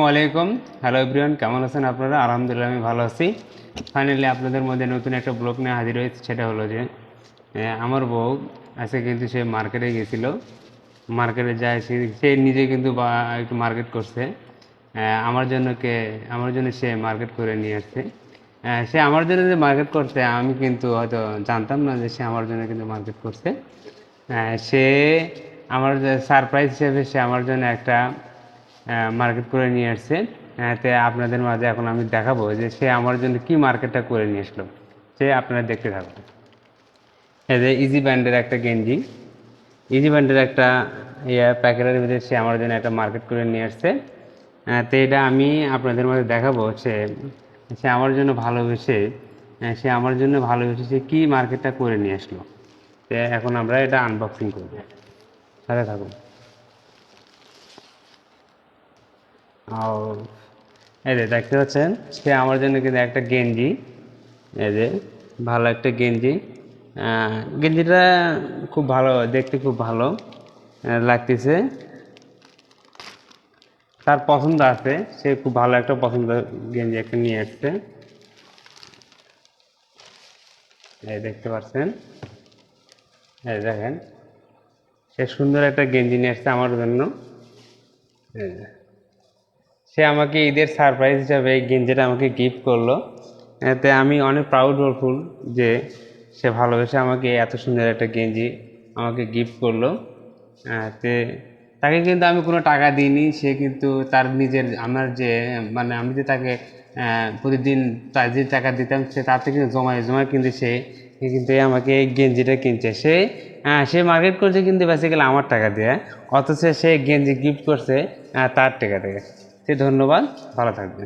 আসসালামু আলাইকুম। Hello everyone কেমন আছেন আপনারা? আলহামদুলিল্লাহ, আমি ভালো আছি। ফাইনালি আপনাদের মধ্যে নতুন একটা ব্লগ নিয়ে হাজির হয়েছে, সেটা হলো যে আমার বউ আজকে কিন্তু সে মার্কেটে গেছিল। মার্কেটে যায়, সে সে নিজে কিন্তু বা, একটু মার্কেট করছে। আমার জন্য কে, আমার জন্য সে মার্কেট করে নিয়ে আসছে। সে আমার জন্য যে মার্কেট করছে, আমি কিন্তু হয়তো জানতাম না যে সে আমার জন্য কিন্তু মার্কেট করছে। সে আমার সারপ্রাইজ হিসেবে সে আমার জন্য একটা মার্কেট করে নিয়ে আসছে। তে আপনাদের মাঝে এখন আমি দেখাবো যে সে আমার জন্য কি মার্কেটটা করে নিয়ে আসলো। সে আপনারা দেখতে থাকুন। এই যে ইজি ব্যান্ডের একটা গেঞ্জি। ইজি ব্যান্ডের একটা ইয়ে প্যাকেটের ভিতরে সে আমার জন্য একটা মার্কেট করে নিয়ে আসছে। তো এটা আমি আপনাদের মাঝে দেখাবো সে সে আমার জন্য ভালোবেসে সে আমার জন্য ভালোবেসে সে কী মার্কেটটা করে নিয়ে আসলো। তো এখন আমরা এটা আনবক্সিং করব। সাথে থাকুন। এই যে দেখতে পাচ্ছেন, সে আমার জন্য কিন্তু একটা গেঞ্জি। এই যে, ভালো একটা গেঞ্জি। গেঞ্জিটা খুব ভালো, দেখতে খুব ভালো লাগতেছে। তার পছন্দ আছে, সে খুব ভালো একটা পছন্দ গেঞ্জি একটা নিয়ে আসছে। এই দেখতে পাচ্ছেন, এই দেখেন, সে সুন্দর একটা গেঞ্জি নিয়ে আসছে আমার জন্য। এই যে। সে আমাকে ঈদের সারপ্রাইজ হিসাবে এই গেঞ্জিটা আমাকে গিফট করল। এতে আমি অনেক প্রাউডফুল যে সে ভালোবেসে আমাকে এত সুন্দর একটা গেঞ্জি আমাকে গিফট করল। তে তাকে কিন্তু আমি কোনো টাকা দিইনি, সে কিন্তু তার নিজের আমার যে মানে আমি যে তাকে প্রতিদিন তার যে টাকা দিতাম, সে তার থেকে জমায় জমায় কিন্তু সে কিন্তু আমাকে এই গেঞ্জিটা কিনছে। সে সে মার্কেট করছে কিন্তু বেসিক্যালি আমার টাকা দিয়ে, অথচ সে গেঞ্জি গিফট করছে তার টাকা থেকে সে ধন্যবাদ ভালো থাকবে